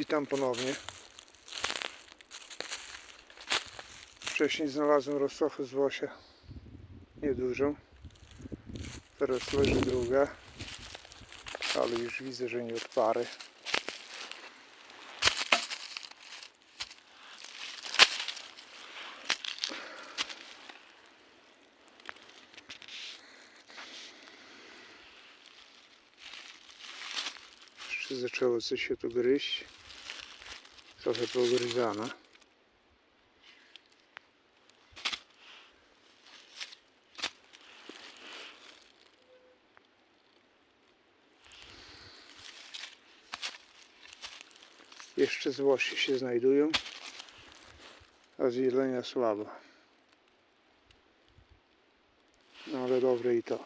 Witam ponownie. Wcześniej znalazłem rozsofę z łosia. Niedużą. Teraz leży druga. Ale już widzę, że nie od pary. Zaczęło coś się tu gryźć. Trochę pogryzane. Jeszcze złosie się znajdują, a z jelenia słabo. No ale dobre i to.